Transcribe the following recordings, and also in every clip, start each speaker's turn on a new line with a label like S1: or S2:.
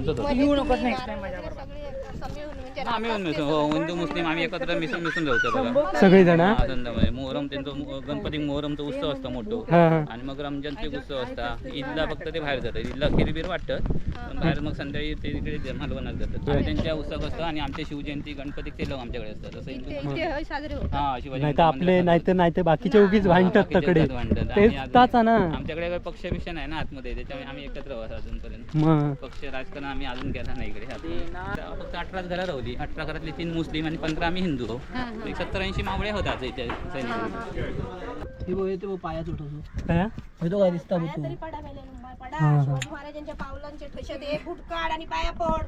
S1: आमचंच होतं
S2: येऊ नकोस नेक्स्ट टाइम
S1: माझ्याबरोबर. आम्ही पण मिसळून हो हिंदू मुस्लिम आम्ही एकत्र मिसळून मिसळून राहतो बघा
S3: सगळेजण हा?
S1: हा, संध्याकाळी मोहरम त्यांचं मो- गणपती मोहरमचा उत्सव असतो मोठो.
S3: हा हा.
S1: आणि मग रमजानचे उत्सव असता. ईदला फक्त ते बाहेर जातात. ईदला खिरीबीर वाटतं पण बाहेर मग संध्याकाळी ते तिकडे मालवणात जातात. आणि त्यांच्या उत्सव असतं आणि आमच्या शिवजयंती गणपती ते लोक आमच्याकडे असतात. असं हिंदू
S4: साजरे
S1: हा शिवाजी
S3: नाही तर आपले नाही तर नाही तर बाकीचे उगीच भांडतात
S1: बाकीचे
S3: तकडे.
S1: भांडतात.
S3: तेच
S1: आणि अजून-
S3: ताचा ना.
S1: आमच्याकडे काही पक्ष बिक्ष नाही ना आतमध्ये त्याच्यामुळे आम्ही एकत्र आहोत अजूनपर्यंत.
S3: मग.
S1: पक्ष राजकारण आम्ही अजून केला नाही इकडे. आता फक्त अठराच घरा राहली. अठरा घरातले तीन मुस्लिम आणि पंधरा आम्ही हिंदू. आहोत एक सत्तर ऐंशी मावळे होतात इथे सैनिक.
S2: पायात उठवतो
S3: काय?
S2: तो काय दिसता बघ तू.
S4: तरी पडा पहिले नंबर पडा.
S3: हा, हा.
S4: शिवाजी महाराजांच्या पावलांचे ठसे दे फुट काढ आणि पाया पड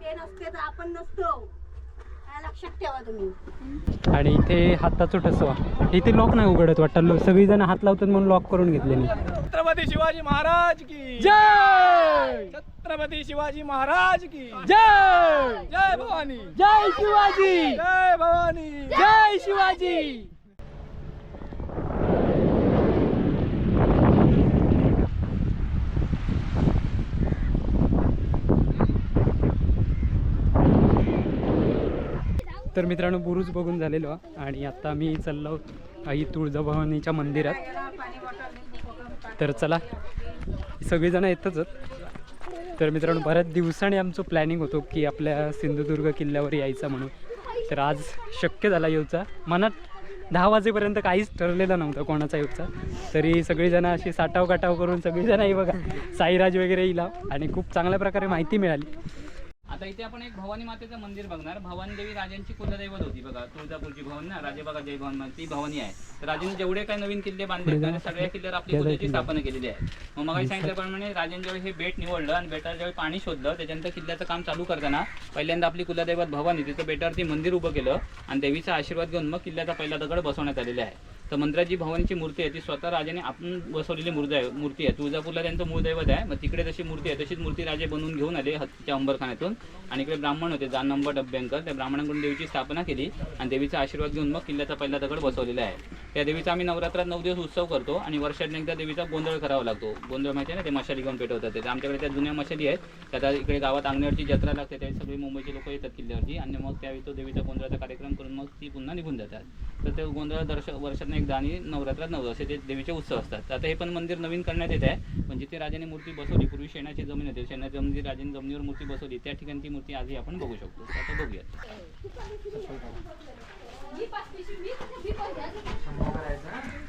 S4: ते नसते तर आपण नसतो. काय लक्षात ठेवा तुम्ही.
S3: आणि इथे हाताचं ठसवा. इथे लॉक नाही उघडत वाटतं. सगळी जण हात लावतात म्हणून लॉक करून घेतले मी.
S2: छत्रपती शिवाजी महाराज की
S3: जय!
S2: छत्रपती शिवाजी महाराज की.
S3: जय!
S2: जय भवानी.
S3: जय शिवाजी.
S2: जय भवानी.
S3: जय शिवाजी. तर मित्रांनो बुरुज बघून झालेलो आणि आता मी चाललो आई तुळजाभवानीच्या मंदिरात. तर चला सगळेजण येतच तर मित्रांनो बऱ्याच दिवसांनी आमचं प्लॅनिंग होतो की आपल्या सिंधुदुर्ग किल्ल्यावर यायचा म्हणून. तर आज शक्य झाला येऊचा मनात दहा वाजेपर्यंत काहीच ठरलेलं नव्हतं कोणाचा येऊचा तरी सगळीजणं अशी साठाव काटाव करून सगळीजणं ही बघा साईराज वगैरे येईल आणि खूप चांगल्या प्रकारे माहिती मिळाली.
S1: आता इथे आपण एक भवानी मातेचं मंदिर बघणार. भवानी देवी राजांची कुलदैवत होती बघा. तुळजापूरची भवन ना राजे बघा जय भवन ती भवानी आहे. तर राजांनी जेवढे काही नवीन किल्ले बांधले सगळ्या किल्ल्यावर आपली कुलाची स्थापना केलेली आहे. मग मग सांगितल्याप्रमाणे राजांनी ज्यावेळी हे बेट निवडलं आणि बेटावर ज्यावेळी पाणी शोधलं त्याच्यानंतर किल्ल्याचं काम चालू करताना पहिल्यांदा आपली कुलदैवत भवानी तिथं बेटावरती मंदिर उभं केलं आणि देवीचा आशीर्वाद घेऊन मग किल्ल्याचा पहिला दगड बसवण्यात आलेला आहे. तर मंदिराची भवानीची मूर्ती आहे ती स्वतः राजाने आपण बसवलेली मूर्ती आहे मूर्ती आहे. तुळजापूरला त्यांचं मूळदैवत आहे मग तिकडे जशी मूर्ती आहे तशीच मूर्ती राजे बनवून घेऊन आले हत्तीच्या अंबरखान्यातून आणि इकडे ब्राह्मण होते जानंबा नंबर डब्यांकर. त्या ब्राह्मणांकडून देवीची स्थापना केली आणि देवीचा आशीर्वाद घेऊन मग किल्ल्याचा पहिला दगड बसवलेला आहे. त्या देवीचा आम्ही नवरात्रात नऊ दिवस उत्सव करतो आणि वर्षात एकदा देवीचा गोंधळ करावा लागतो. गोंधळ माहिती आहे ना ते मशाली घेऊन पेटवतात ते. आमच्याकडे त्या जुन्या मशाली आहेत. त्या इकडे गावात अंगणवाडीची जत्रा लागते त्यावेळी सगळे मुंबईचे लोक येतात किल्ल्यावरती. आणि मग त्यावेळी तो देवीचा गोंधळाचा कार्यक्रम करून मग ती पुन्हा निघून जातात. तर ते गोंधळ दर्श वर्षात एकदा आणि नवरात्रात नऊ असे ते देवीचे उत्सव असतात. तर आता हे पण मंदिर नवीन करण्यात येत आहे. पण जिथे राजाने मूर्ती बसवली पूर्वी शेणाची जमीन होती. शेणाची जमिनी राजाने जमिनीवर मूर्ती बसवली त्या ठिकाणी ती मूर्ती आजही आपण बघू शकतो. आता बघूयात. करायचा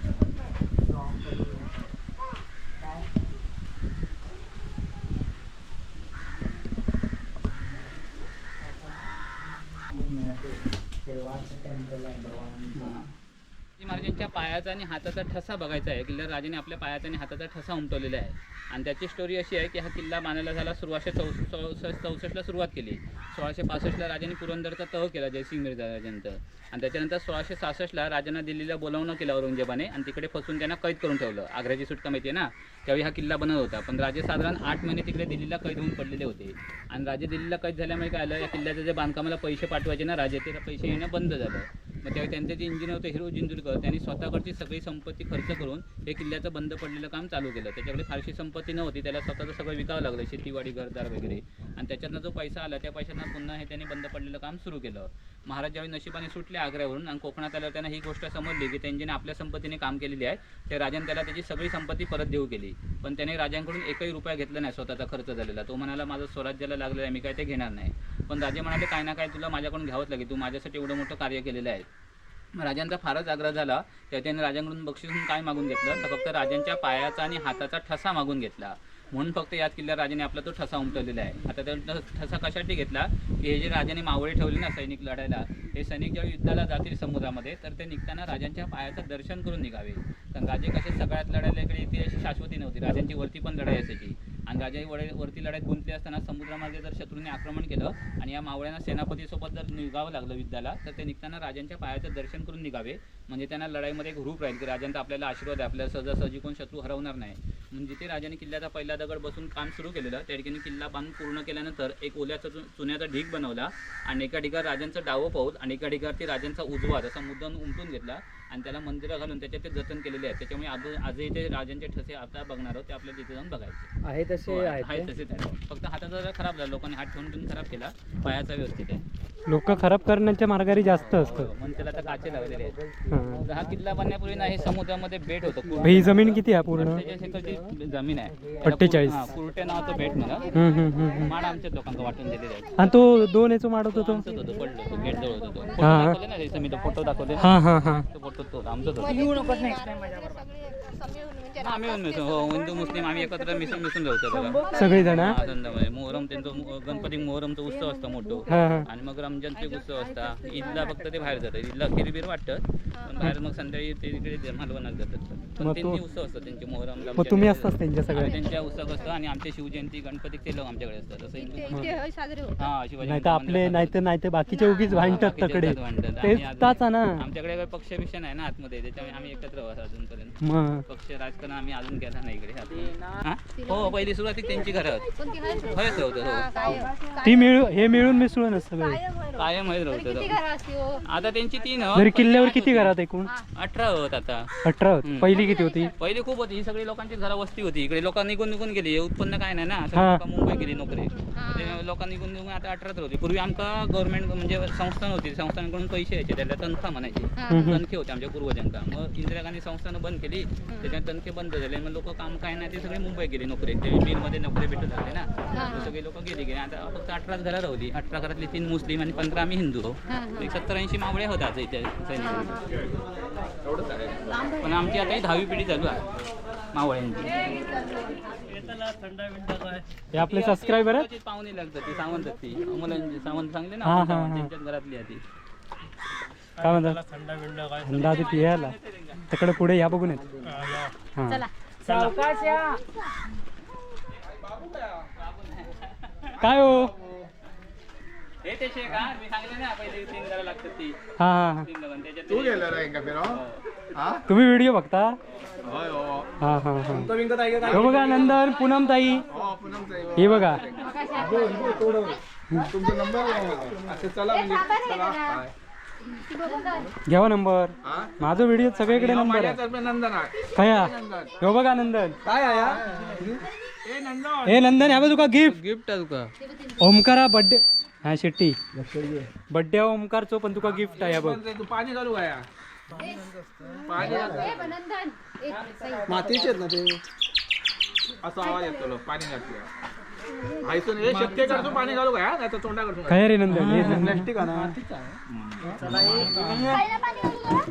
S1: महाराजांच्या पायाचा आणि हाताचा ठसा बघायचा आहे. किल्ला राजाने आपल्या पायाचा आणि हाताचा ठसा उमटवलेला आहे. आणि त्याची स्टोरी अशी आहे की हा किल्ला बांधायला झाला सोळाशे चौ चौसष्ट चौसष्टला सुरुवात केली. सोळाशे पासष्टला राजाने पुरंदरचा तह केला जयसिंग मिर्झा राजांचं. आणि त्याच्यानंतर सोळाशे सहासष्टला राजांना दिल्लीला बोलावणं केलं औरंगजेबाने आणि तिकडे फसून त्यांना कैद करून ठेवलं. आग्र्याची सुटका माहिती आहे ना? त्यावेळी हा किल्ला बनत होता. पण राजे साधारण आठ महिने तिकडे दिल्लीला कैद होऊन पडलेले होते. आणि राजे दिल्लीला कैद झाल्यामुळे काय आलं? या किल्ल्याचं जे बांधकामाला पैसे पाठवायचे ना राजे ते पैसे येणं बंद झालं. मग त्यावेळी त्यांचे जे इंजिनियर होते हिरो जिंजुरकर त्यांनी स्वतःकडची सगळी संपत्ती खर्च करून हे किल्ल्याचं बंद पडलेलं काम चालू केलं. त्याच्याकडे फारशी संपत्ती नव्हती त्याला स्वतःचं सगळं विकावं लागलं शेतीवाडी घरदार वगैरे. आणि त्याच्यातनं जो पैसा आला त्या पैशांना पुन्हा हे त्यांनी बंद पडलेलं काम सुरू केलं. महाराज ज्यावेळी नशिबाने सुटले आग्र्यावरून आणि कोकणात आल्यावर त्यांना ही गोष्ट समजली की त्यांच्याने आपल्या संपत्तीने काम केलेली आहे त्या राजाने त्याला त्याची सगळी संपत्ती परत देऊ केली. पण त्याने राजांकडून एकही रुपया घेतला नाही स्वतःचा खर्च झालेला. तो म्हणाला माझं स्वराज्याला लागलेलं आहे मी काय ते घेणार नाही. पण राजे म्हणाले काय ना काय तुला माझ्याकडून घ्यावंच लागेल. तू माझ्यासाठी एवढं मोठं कार्य केलेलं आहे. राजांचा फारच आग्रह झाला. तर त्याने राजांकडून बक्षीस म्हणून काय मागून घेतलं? तर फक्त राजांच्या पायाचा आणि हाताचा ठसा मागून घेतला. म्हणून फक्त याच किल्ल्यावर राजाने आपला तो ठसा उमटवलेला आहे. आता त्या ठसा कशासाठी घेतला? की हे जे राजाने मावळे ठेवले ना सैनिक लढायला हे सैनिक ज्यावेळी युद्धाला जातील समुद्रामध्ये तर ते निघताना राजांच्या पायाचं दर्शन करून निघावे. कारण राजे कसे सगळ्यात लढायला इकडे इथे अशी शाश्वती नव्हती. राजांची वरती पण लढाई असायची. आणि राजाई वरती लढाईत गुंतले असताना समुद्रामार्गे जर शत्रूने आक्रमण केलं आणि या मावळ्यांना सेनापतीसोबत जर निघावं लागलं युद्धाला तर ते निघताना राजांच्या पायाचं दर्शन करून निघावे. म्हणजे त्यांना लढाईमध्ये एक रूप राहील की राजांचा आपल्याला आशीर्वाद आहे आपल्याला सहजासहजी कोण शत्रू हरवणार नाही. म्हणजे जिथे राजाने किल्ल्याचा पहिला दगड बसून काम सुरू केलेलं त्या ठिकाणी किल्ला बांधून पूर्ण केल्यानंतर एक ओल्याचा चुन्याचा ढीग बनवला आणि एका ठिकाणी राजांचं डावं पाऊल आणि एका ठिकाणी राजांचा उजवा असा मुद्दा उमटून घेतला. आणि त्याला मंदिरात घालून त्याच्यात ते जतन केलेले आहे त्याच्यामुळे आज आजही ते राजांचे ठसे आता बघणार आहोत ते आपल्या तिथे जाऊन बघायचे.
S3: आहे तसे
S1: हो, आहे तसेच आहे फक्त हाताचा जरा खराब झाला. लोकांनी हात ठेवून ठेवून खराब केला. पायाचा व्यवस्थित आहे.
S3: लोक खराब करण्याच्या मार्गारी जास्त असतं
S1: म्हणून त्याला आता काचे लावलेले आहेत.
S3: हां.
S1: तर हा किल्ला बांधण्यापूर्वी ना हे समुद्रामध्ये बेट होतं.
S3: ही जमीन किती आहे पूर्ण?
S1: अठ्ठेचाळीस जमीन आहे.
S3: 48.
S1: हा, कुरटे नावाचं बेट म्हणा.
S3: हम्म, हम्म, हम्म, हम्म.
S1: माड आमच्या लोकांना वाटून दिलेले आहे.
S3: आणि तो दोन याचं माडत होतो
S1: आमचंच होतं पडलं तो गेट जवळ होतो तो. फोटो
S3: हा.
S1: दाखवले ना त्याचा मी तो फोटो दाखवले ना?
S3: हा हा हा.
S1: तो फोटो तो होता
S4: म्हणजे
S1: हा, आम्ही पण मिसळून हो हिंदू मुस्लिम आम्ही एकत्र मिसळून मिसळून राहतो बघा
S3: सगळेजण? हा,
S1: संध्याकाळी मोहरम त्यांचं गणपती मोहरमचा उत्सव असतो मोठो.
S3: हा हा.
S1: आणि मग रमजानचे उत्सव असता. ईदला फक्त ते बाहेर जातात. ईदला खिरीबीर वाटतं. पण बाहेर मग संध्याकाळी ते तिकडे मालवणात जातात. पण
S3: मग
S1: त्यांनी
S3: तो-
S1: उत्सव असतात त्यांचे मोहरम
S3: मग तुम्ही असताच त्यांच्या सगळ्या?
S1: त्यांच्या उत्सव असतो आणि आमचे शिवजयंती गणपती ते लोक आमच्याकडे असतात. असं हिंदू
S4: साजरे
S1: हा शिवाजी
S3: नाही तर आपले नाही तर नाही तर बाकीचे उगीच भांडतात
S1: बाकीचे
S3: तकडे.
S1: भांडतात.
S3: तेच
S1: आम्ही अजून-
S3: ताच ना
S1: आमच्याकडे काही पक्ष बिक्ष नाही ना आतमध्ये. त्याच्यामुळे आम्ही एकत्र आहोत अजूनपर्यंत.
S3: मग.
S1: पक्ष राजकारण आम्ही अजून केला नाही इकडे. हा? हो? पहिली सुरुवाती त्यांची घरात. हयच होतं हो
S3: ती मिळू हे मिळून मिसळूनच सगळे
S1: कायम हयच होतं आता. त्यांची तीन हो.
S3: किल्ल्यावर किती घरात एकूण
S1: अठरा होत आता.
S3: अठरा. पहिली किती होती?
S1: पहिली खूप होती. ही सगळी लोकांची घरा वस्ती होती. इकडे लोक निघून निघून गेली. उत्पन्न काय नाही ना.
S3: हा.
S1: मुंबई गेली नोकरी. त्याच्यामुळे लोक निघून निघून आता अठरा तर होती. पूर्वी आमका गव्हर्नमेंट म्हणजे संस्थान होती संस्थांकडून पैसे यायचे. त्याला तनखा म्हणायची. तनखे होते आमच्या पूर्वजांका. मग इंदिरा गांधी संस्थानं बंद केली. त्याच्यात तनखे बंद झाले मग लोक काम काय नाही ते सगळे मुंबई गेले नोकरी ते मिलमध्ये नोकरी भेटू लागले ना. सगळे लोक गेले गेले. आता फक्त अठराच घरा राहिली अठरा घरातली तीन मुस्लिम आणि पंधरा आम्ही हिंदू हो एक सत्तर ऐंशी मावळे होता आता इथे. पण आमची आता ही दहावी पिढी चालू आहे. मावळ्यांची.
S3: हे आपले सबस्क्रायबर आहेत?
S1: पाहुणे लागतात ती सावंत आहेत ती. मुलांची सावंत सांगले ना घरातली आहे ती.
S3: काय म्हणतात थंडा आधी पियाला तिकडे पुढे या बघून येत. हा काय हो?
S1: हे त्याचे का मी सांगितलं ना पहिले तीन घरा लागतात ती.
S3: हा हा हा.
S1: तीन लग्न त्याच्यात
S2: तू
S1: ते-
S2: गेलेला आहे का फिरो हा.
S3: तुम्ही व्हिडिओ बघता?
S2: होय हो.
S3: हा हा हा.
S2: तो विंगत आहे का
S3: हे बघा नंदन पूनम ताई.
S2: हो आहे.
S3: हे. बघा.
S2: तुमचा नंबर असं चला म्हणजे चला. काय?
S3: घ्यावा नंबर.
S2: हा?
S3: माझा व्हिडिओ सगळीकडे नंबर आहे.
S2: नंदन
S3: कया हे? बघा नंदन.
S2: काय हा? ए नंदन.
S3: हे नंदन ह्या तुका गिफ्ट
S1: गिफ्ट आहे तुका.
S3: ओमकारा बड्डे हा शेट्टी. बड्डे ओमकारचो पण तुका गिफ्ट आहे बघ.
S2: तू पाणी घालू मातीचे ना ते? असा आवाज येतो लो, पाणी घातलं. आयसून शक्य करतो पाणी घालू काय नाही तर तोंडा करतो
S3: काय रे हे.
S2: प्लास्टिक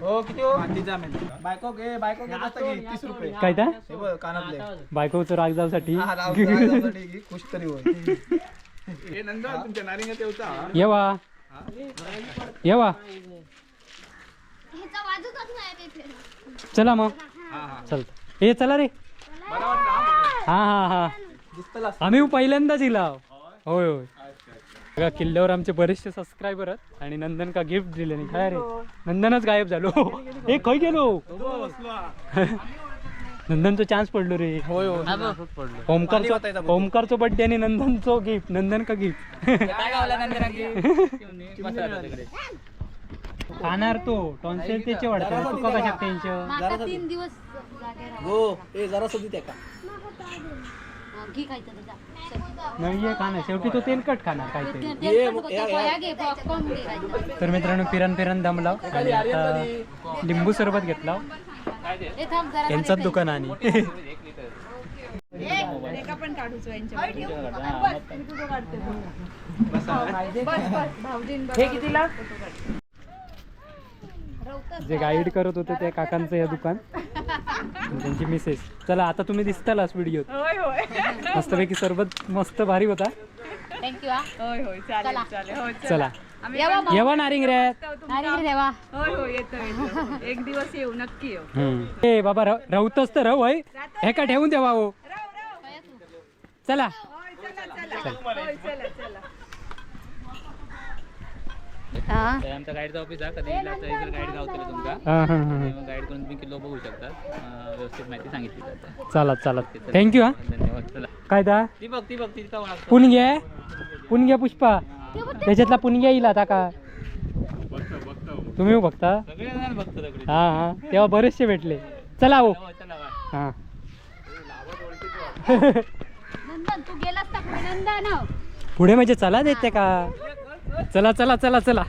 S2: हो किती हो? मातीचा बायको घे बायको घे जास्त घे तीस रुपये.
S3: काय त्या
S2: हे बघ कानातले.
S3: बायकोचं राग जाऊसाठी
S2: हा, राव- खुश तरी होय. हे नंदन तुमच्या नारिंगा तेवचा
S3: येवा येवा चला मग.
S2: हा हा.
S3: चल. हे चला रे.
S2: बरं वाटलं हा?
S3: हा हा हा. आम्ही पहिल्यांदाच इला होय होय. बघा किल्ल्यावर आमचे बरेचसे सबस्क्रायबर आहेत आणि नंदन का गिफ्ट दिले नाही काय रे? नंदनच गायब झालो. हे खय गेलो. नंदनचो चान्स पडलो रे.
S2: होय होय.
S3: ओमकारचो ओमकारचो बर्थडे आणि नंदनचो गिफ्ट नंदन का गिफ्ट खाणार तो. टॉन्सेल त्याचे वाढतात तुका टेन्शन
S4: माका तीन दिवस जागे राहा.
S2: हो हे जरा सुधी त्या
S4: घे.
S3: नाही हे खाणार शेवटी तो तेलकट खाणार काहीतरी.
S4: तेलकट होतं, पोया घे, popcorn घे खायचं.
S3: तर मित्रांनो फिरन फिरन दमलाव आणि आता लिंबू सरबत घेतला
S1: ते
S4: ए, थांब जरा
S3: यांचाच दुकान आणि जे गाईड करत होते त्या काकांचं हे दुकान. आणि त्यांची मिसेस चला आता तुम्ही दिसतालाच व्हिडिओत मस्तपैकी सरबत मस्त भारी होता.
S4: थँक्यू हा.
S5: होय होय चालेल चालेल. हो
S3: चला.
S4: येवा
S3: नारिंग रे.
S4: नारिंगी देवा
S5: होय होय येतो येतो. एक दिवस येऊ नक्की येऊ.
S3: ए बाबा राहतच तर राहू होय. हे का ठेवून द्यावा हो. चला.
S5: होय चला चला. होय चला चला.
S4: हा.
S1: तर आमचा गाईडचा ऑफिस आहे कधी इला तर गाईड गावतले तुमका
S3: हां हां हां.
S1: मग गाईड करून तुम्ही किल्लो बघू शकतात? अं, व्यवस्थित माहिती सांगितली जाते.
S3: चालत चालत. थँक्यू हा.
S1: धन्यवाद. चला.
S3: काय दा?
S1: ती बघ ती बघ ती का ओळखतो
S3: पुणग्या पुणग्या पुष्पा त्याच्यातला पुणग्या येईल आता का? तुम्ही बघता?
S1: सगळे जण बघतो सगळे
S3: हा हा. तेव्हा बरेचसे भेटले. चला हो.
S1: चला, चला वा.
S3: हा.
S4: नंदन तू गेलास का पुढे? नंदन.
S3: पुढे म्हणजे चला देते का? चला चला चला चला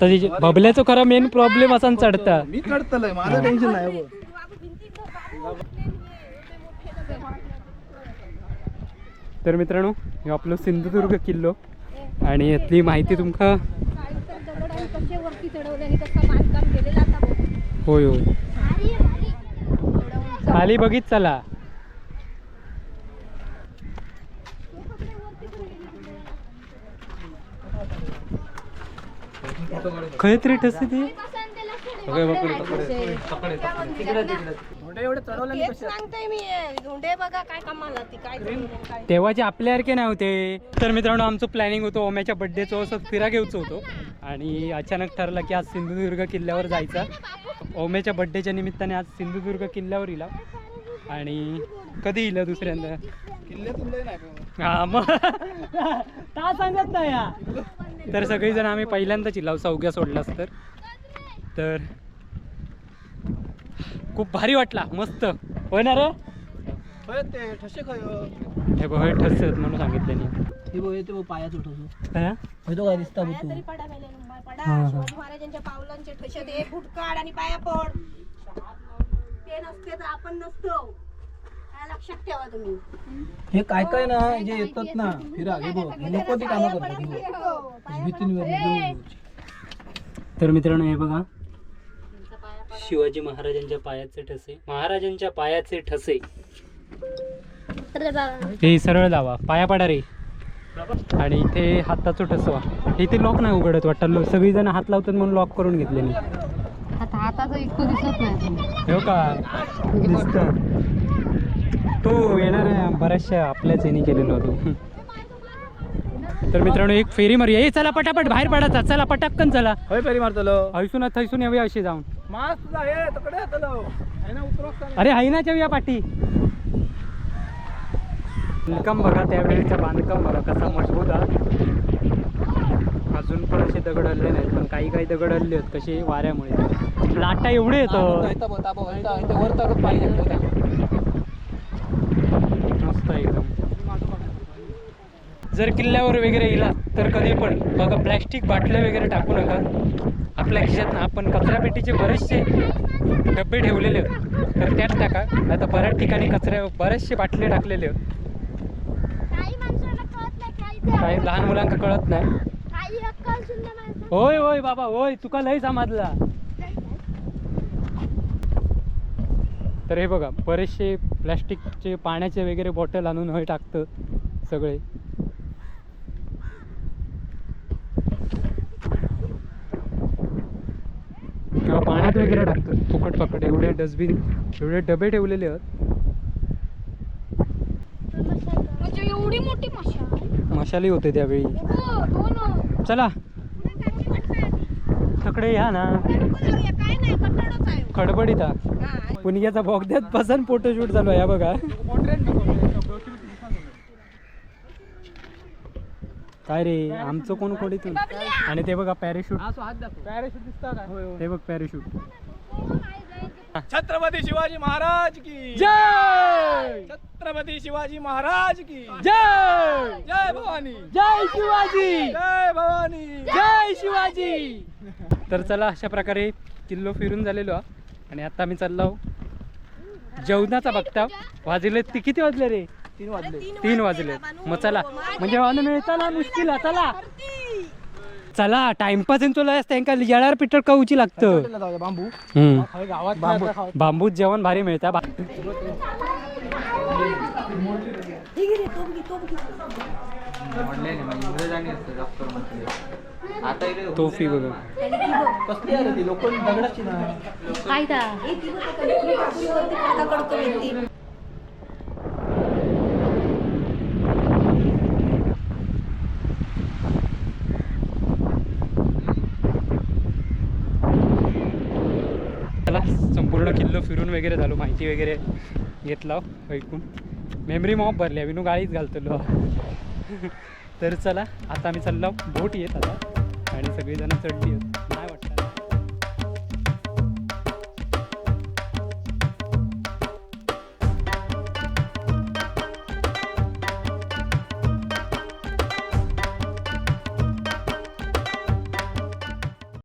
S3: तरी बबल्याचं खरं मेन प्रॉब्लेम असा चढता
S2: मी चढतलंय माझं टेन्शन नाही
S3: तर मित्रांनो हे आपलं सिंधुदुर्ग किल्लो आणि यातली माहिती तुमका. होय होय. खाली बघित चला खय तरी ठसे ते तेव्हाचे आपल्यासारखे नाही होते. तर मित्रांनो आमचं प्लॅनिंग होतं ओम्याच्या बड्डेचं असं फिरा घेऊचं होतं. आणि अचानक ठरलं की आज सिंधुदुर्ग किल्ल्यावर जायचं. ओम्याच्या बड्डेच्या निमित्ताने आज सिंधुदुर्ग किल्ल्यावर इला. आणि कधी इलं दुसऱ्यांदा? हा मग. का सांगत नाही या तर सगळेजण आम्ही पहिल्यांदाच इलाव चौघ्या सोडलास तर. तर खूप भारी वाटला मस्त. होय ना रे?
S2: ते ठसे खाय
S3: हे बघ हे ठरसे आहेत म्हणून सांगितले
S2: हे बघ ते बघ पायात उठवतो.
S3: काय
S2: तो काय दिसता
S4: पाया तरी पडा मेले नुंबा पडा.
S3: हा, हा.
S4: शिवाजी महाराजांच्या पावलांचे ठसे दे फूट काढ आणि पाया पड. ते नसते तर आपण नसतो. हे लक्षात ठेवा तुम्ही.
S2: हे काय काय ना जे येतात ना. फिरा हे बघ हे नको ती कामं करतात हे बघ.
S3: तर मित्रांनो हे बघा. शिवाजी महाराजांच्या पायाचे ठसे. महाराजांच्या पायाचे ठसे. हे सरळ लावा. पाया पडा रे. आणि इथे हाताचं ठसवा. इथे लॉक नाही उघडत वाटतं. सगळी जण हात लावतात म्हणून लॉक करून घेतले मी.
S4: आता हाताचं इतकं दिसत नाही.
S3: हो का दिसत. तो येणार आहे. बऱ्याचशा आपल्याच याने केलेलो होतो तर मित्रांनो एक फेरी मारूया. ए चला पटापट बाहेर पडायचा चला पटाक्कन चला.
S2: होय फेरी मारतलो.
S3: हैसून थैसून येऊया अशी जाऊन. अरे आहे ना जेव्हा पाठी. बांधकाम बघा त्यावेळेचा बांधकाम बघा कसा मजबूत हा. अजून पण असे दगड हल्ले नाहीत पण काही काही दगड हल्ले आहेत कसे वाऱ्यामुळे. लाटा एवढे येतो मस्त एकदम. जर किल्ल्यावर वगैरे गेला तर कधी पण. बघा प्लॅस्टिक बाटल्या वगैरे टाकू नका. आपल्या खिशात आपण कचरापेटीचे बरेचसे डबे ठेवलेले आहेत. तर त्यात टाका. आता बऱ्याच ठिकाणी कचऱ्या बरेचसे बाटले टाकलेले आहेत.
S4: काही
S3: लहान मुलांना कळत नाही. होय होय बाबा होय. तुका लय समजला. तर हे बघा बरेचसे प्लॅस्टिकचे पाण्याचे वगैरे बॉटल आणून हे टाकतं सगळे. किंवा पाण्यात वगैरे टाकतं फुकट फकट. एवढे डस्टबिन एवढे डबे ठेवलेले आहेत.
S4: एवढी मोठी मशा
S3: मशाली होते त्यावेळी.
S4: हो हो
S3: चला. तकडे या ना. खडबडीत. पुणग्याचा बोगद्यात बसन फोटोशूट चालू आहे बघा. काय रे आमचं कोण खोडीतून आणि ते बघा पॅरेशूट
S2: पॅरेशूट
S3: ते बघ पॅरेशूट
S2: छत्रपती शिवाजी महाराज की
S3: जय!
S2: छत्रपती शिवाजी महाराज की।
S3: जय।
S2: जय भवानी।
S3: जय शिवाजी।
S2: जय भवानी।
S3: जय शिवाजी। तर चला अशा प्रकारे किल्लो फिरून झालेलो हा. आणि आता आम्ही चाललो जेवणाचा बघता वाजले ती किती वाजले रे?
S2: तीन वाजले.
S3: तीन वाजले. मग चला. म्हणजे अन्न मिळताना मुश्किल चला. चला. टाइमपास तुला त्यांका येणार पिटर कवची लागतं.
S2: बांबू.
S3: ऑनलाईन आता
S2: कसली ती? लोक दगडाची ना.
S4: काय
S3: संपूर्ण किल्लो फिरून वगैरे झालो माहिती वगैरे घेतला हो, ऐकून. मेमरी मॉप भरली विनू गाळीच घालतलो तर चला आता आम्ही चाललो बोट येत आता. आणि सगळेजण चढली आहेत.